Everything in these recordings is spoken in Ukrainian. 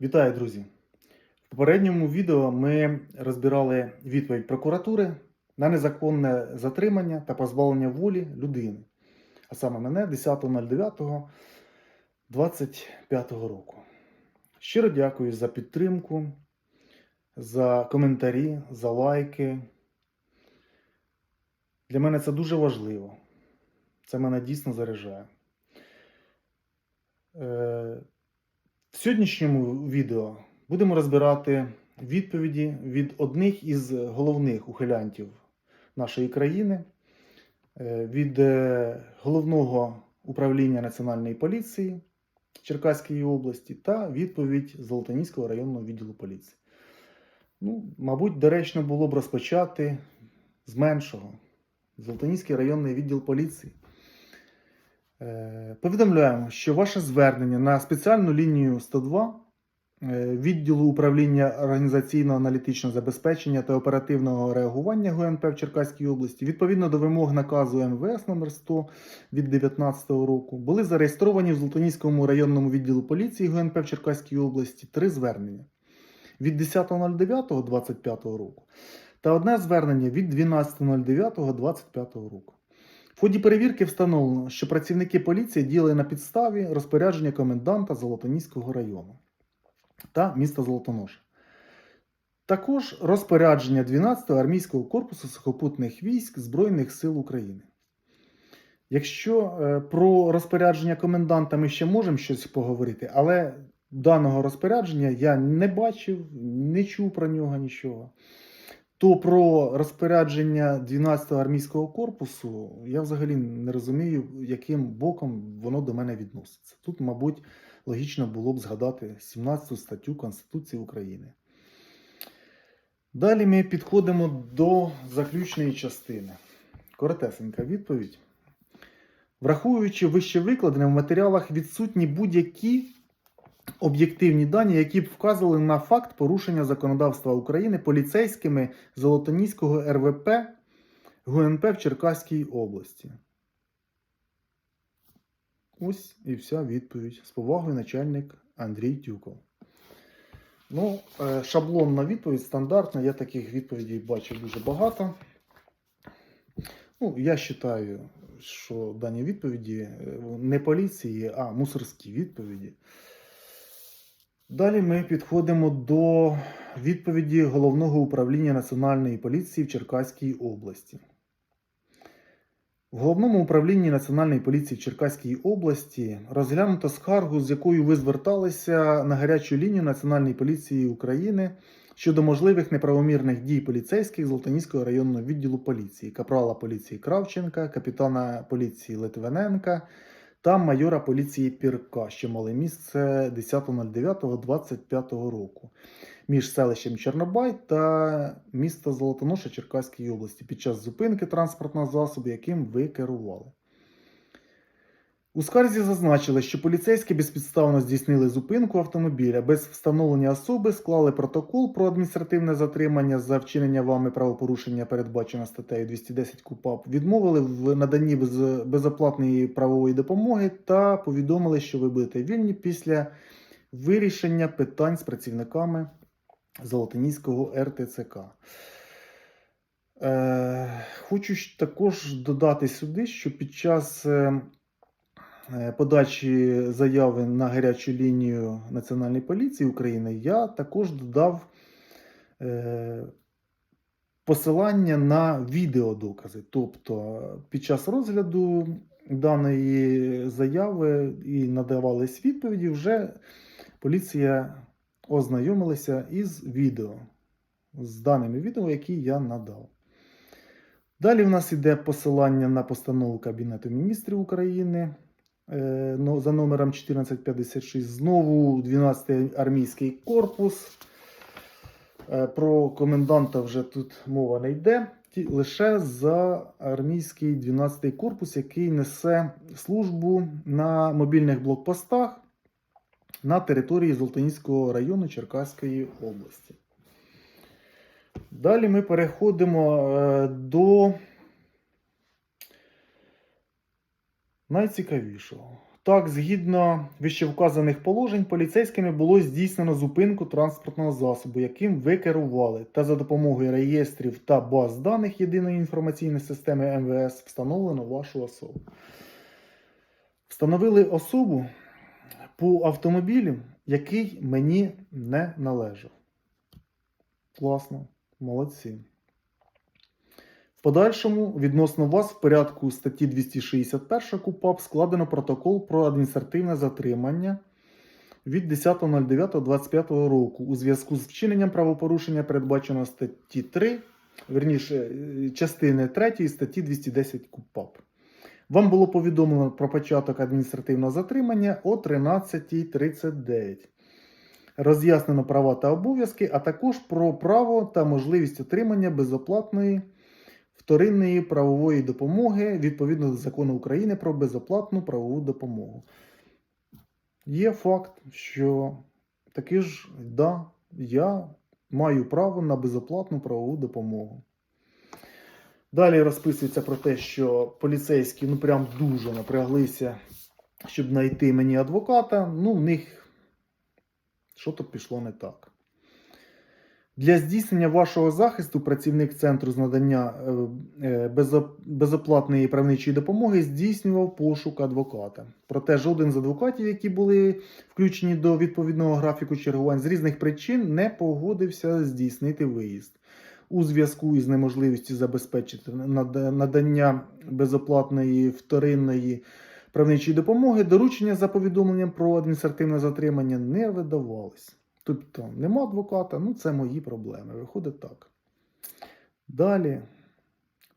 Вітаю, друзі! В попередньому відео ми розбирали відповідь прокуратури на незаконне затримання та позбавлення волі людини, а саме мене 10.09.25 року. Щиро дякую за підтримку, за коментарі, за лайки. Для мене це дуже важливо. Це мене дійсно заряджає. В сьогоднішньому відео будемо розбирати відповіді від одних із головних ухилянтів нашої країни, е, від е, головного управління Національної поліції Черкаської області та відповідь Золотоніського районного відділу поліції. Ну, мабуть, доречно було б розпочати з меншого. Золотоніський районний відділ поліції. Е, Повідомляємо, що ваше звернення на спеціальну лінію 102 е, відділу управління організаційно-аналітичного забезпечення та оперативного реагування ГУНП в Черкаській області відповідно до вимог наказу МВС номер 100 від 2019 року були зареєстровані в Золотоніському районному відділу поліції ГУНП в Черкаській області три звернення від 10.09.25 року та одне звернення від 12.09.25 року. В ході перевірки встановлено, що працівники поліції діяли на підставі розпорядження коменданта Золотоніського району та міста Золотоноша. Також розпорядження 12-го армійського корпусу сухопутних військ Збройних сил України. Якщо е, про розпорядження коменданта ми ще можемо щось поговорити, але даного розпорядження я не бачив, не чув про нього нічого то про розпорядження 12-го армійського корпусу я взагалі не розумію, яким боком воно до мене відноситься. Тут, мабуть, логічно було б згадати 17 статтю Конституції України. Далі ми підходимо до заключної частини. Коротесенька відповідь. Враховуючи вище викладене в матеріалах відсутні будь-які об'єктивні дані, які б вказували на факт порушення законодавства України поліцейськими Золотоніського РВП ГУНП в Черкаській області. Ось і вся відповідь. З повагою начальник Андрій Тюков. Ну, е, шаблонна відповідь стандартна. Я таких відповідей бачив дуже багато. Ну, я вважаю, що дані відповіді е, не поліції, а мусорські відповіді. Далі ми підходимо до відповіді Головного управління Національної поліції в Черкаській області. В Головному управлінні Національної поліції в Черкаській області розглянуто скаргу, з якою ви зверталися на гарячу лінію Національної поліції України щодо можливих неправомірних дій поліцейських Золотоніського районного відділу поліції, капрала поліції Кравченка, капітана поліції Литвиненка та майора поліції Пірка, що мали місце 10.09.25 року між селищем Чорнобай та міста Золотоноша Черкаської області під час зупинки транспортного засобу, яким ви керували. У скарзі зазначили, що поліцейські безпідставно здійснили зупинку автомобіля без встановлення особи, склали протокол про адміністративне затримання за вчинення вами правопорушення, передбачено статтею 210 КУПАП, відмовили в наданні без, безоплатної правової допомоги та повідомили, що ви будете вільні після вирішення питань з працівниками Золотоніського РТЦК. Е, хочу також додати сюди, що під час е, подачі заяви на гарячу лінію Національної поліції України я також додав е, посилання на відеодокази. Тобто під час розгляду даної заяви і надавались відповіді, вже поліція ознайомилася із відео, з даними відео, які я надав. Далі в нас йде посилання на постанову Кабінету міністрів України е, за номером 1456. Знову 12-й армійський корпус. Е, Про коменданта вже тут мова не йде. Лише за армійський 12-й корпус, який несе службу на мобільних блокпостах на території Золотоніського району Черкаської області. Далі ми переходимо е, до найцікавішого. Так, згідно вищевказаних положень, поліцейськими було здійснено зупинку транспортного засобу, яким ви керували, та за допомогою реєстрів та баз даних єдиної інформаційної системи МВС встановлено вашу особу. Встановили особу по автомобілю, який мені не належав. Класно, молодці. Подальшому відносно вас в порядку статті 261 КУПАП складено протокол про адміністративне затримання від 10.09.25 року у зв'язку з вчиненням правопорушення, передбаченого статті 3, верніше, е, частини 3 статті 210 КУПАП. Вам було повідомлено про початок адміністративного затримання о 13.39. Роз'яснено права та обов'язки, а також про право та можливість отримання безоплатної вторинної правової допомоги відповідно до закону України про безоплатну правову допомогу. Є факт, що таки ж, да, я маю право на безоплатну правову допомогу. Далі розписується про те, що поліцейські ну прям дуже напряглися, щоб знайти мені адвоката. Ну, в них що-то пішло не так. Для здійснення вашого захисту працівник центру з надання е, е, безо- безоплатної правничої допомоги здійснював пошук адвоката. Проте жоден з адвокатів, які були включені до відповідного графіку чергувань, з різних причин не погодився здійснити виїзд. У зв'язку із неможливістю забезпечити надання безоплатної вторинної правничої допомоги, доручення за повідомленням про адміністративне затримання не видавались. Тобто нема адвоката, ну це мої проблеми. Виходить так. Далі.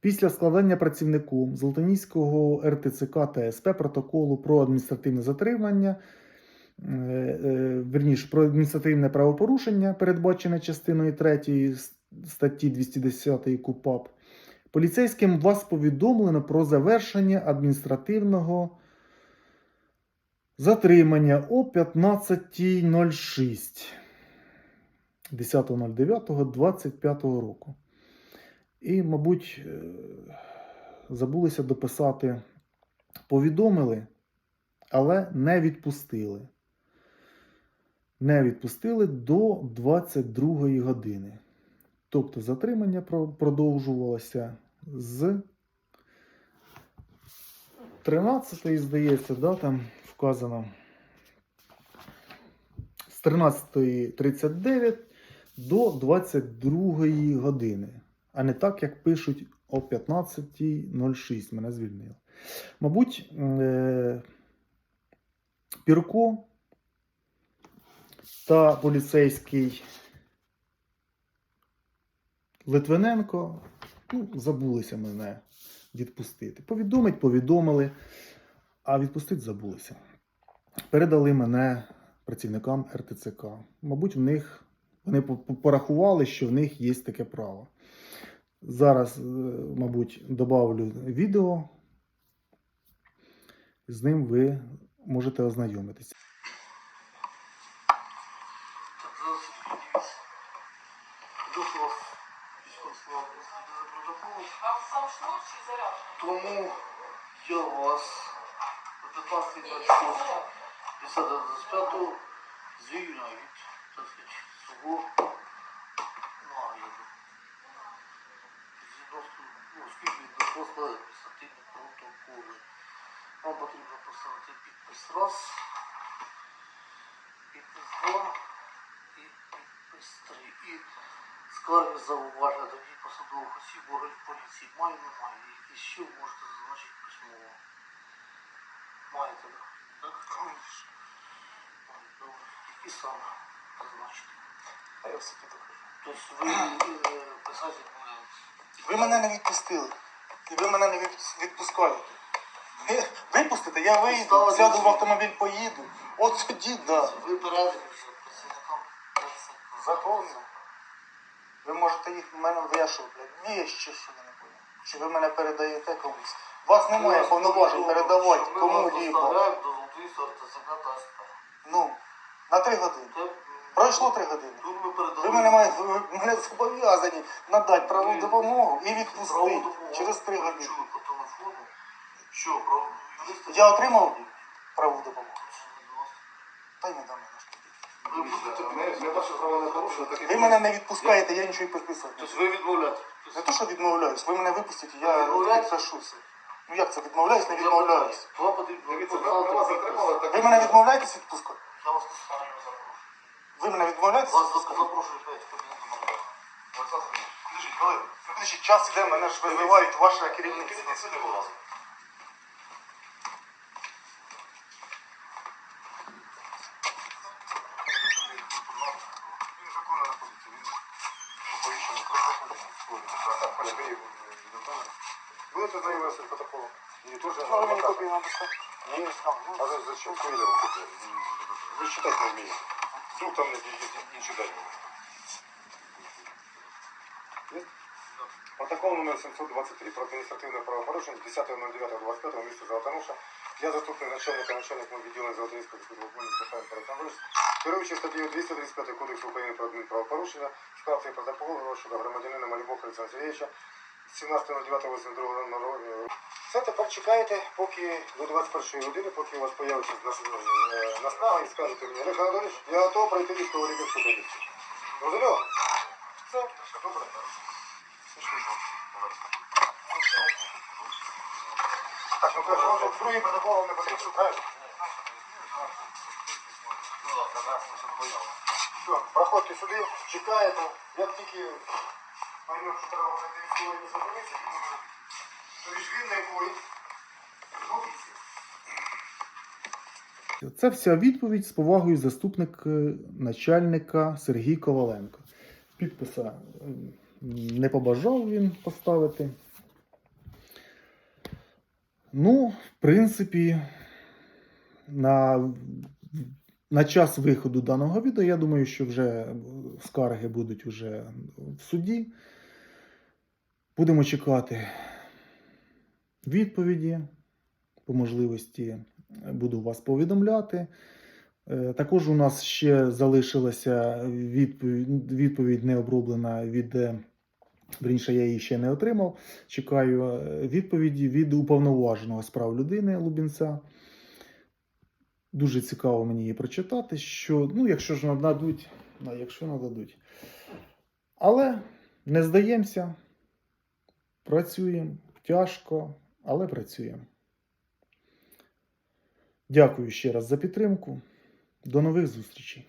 Після складання працівником Золотоніського РТЦК та СП протоколу про адміністративне затримання, е, е, верніше, про адміністративне правопорушення, передбачене частиною 3 статті 210 КУПАП, поліцейським вас повідомлено про завершення адміністративного затримання о 15.06 10.09.25 року. І, мабуть, е, забулися дописати, повідомили, але не відпустили. Не відпустили до 22 години. Тобто затримання продовжувалося з 13, здається, да, там вказано. З 13.39 до 22 години. А не так, як пишуть о 15.06 мене звільнили. Мабуть, е- Пірко та поліцейський Литвиненко ну, забулися мене відпустити. Повідомить, повідомили, а відпустити забулися. Передали мене працівникам РТЦК. Мабуть, в них вони по- по- порахували, що в них є таке право. Зараз, е, мабуть, добавлю відео. З ним ви можете ознайомитися. Тому я вас 15 Ні, ні, 10 10 звільняю так сказати, свого нагляду. Відносно, ну, скільки адміністративні протоколи. Вам потрібно поставити підпис раз, підпис два і підпис три. І скарги зауваження до посадових осіб органів поліції. Маю, немає. Якщо що, можете зазначити письмово. Маєте, добре. Які саме зазначити? А я все підкажу. Тобто ви е, писати будете. Ви мене не відпустили. І ви мене не відпускаєте. Випустите, я вийду, Ставити сяду в автомобіль, поїду. От тоді, да. Ви передані вже працівникам Законно. Ви можете їх в мене блядь. Ні, я ще що я не понял. Чи ви мене передаєте комусь? У вас немає повноважень передавати кому либо. доставляємо до Золотої ТЦК та СП. Ну, на три години. Пройшло три години. Ви мене маєте, мене зобов'язані надати правову допомогу і відпустити через три години. Чули по телефону. Що? Я отримав правову допомогу. Та й не дам мене. Ви будете Ми, ми право не порушили, Ви мене не відпускаєте, я нічого і підписувати. Тобто ви відмовляєте. Не то, що відмовляюсь, ви мене випустите, я підпишуся. Ну як це відмовляюсь, не відмовляюсь. Дивіться, ми, ми затримали, так Ви мене відмовляєтесь відпускати? Я вас запрошую. Ви мене відмовляєтесь Вас запрошую в кабінет Олександр Сергійович, Подождіть, хвилину. Ну, час іде, мене ж визивають ваше керівництво. Ідіть сюди, будь ласка. Він виконує на позиції, він оповіщений. Так, Коля, ви його відокремили. Будете знайомитися з протоколом? Теж Ну, ви мені копію надасте? Ні, а за, зачем? Коли вам копію? Ви ж не вмієте. Вдруг там не- не- не- інші дані. Є? Протокол номер 723 про адміністративне правопорушення 10.09.25 місті Золотоноша. Я заступник начальника начальника відділення Золотоніського співробітника Михайло Перетанович. Керуючи статтею 235 Кодексу України про адмінправопорушення, цей протокол щодо громадянина Малібока Олександра Сергійовича 17.09.82 року. Все, тепер чекаєте, поки до 21 години, поки у вас появиться нас- е, наснага і скажете мені, Олег Анатолійович, я готов пройти військову лікарську комісію. Розуміло? Все, все добре. Так, ну кажу, вам же другим протоколом не потрібно, правильно? Все, проходьте сюди, чекаєте, як тільки що треба пройти військову лікарську комісію, він не боїть. Це вся відповідь з повагою заступник е, начальника Сергій Коваленко. Підписа е, не побажав він поставити. Ну, в принципі, на, на час виходу даного відео, я думаю, що вже скарги будуть вже в суді. Будемо чекати відповіді по можливості буду вас повідомляти. Е, Також у нас ще залишилася відповідь, відповідь не оброблена від. е, Вірніше, я її ще не отримав. Чекаю е, відповіді від уповноваженого з прав людини Лубінця. Дуже цікаво мені її прочитати, що, ну, якщо ж нададуть, якщо нададуть. Але не здаємося, працюємо тяжко, але працюємо. Дякую ще раз за підтримку. До нових зустрічей.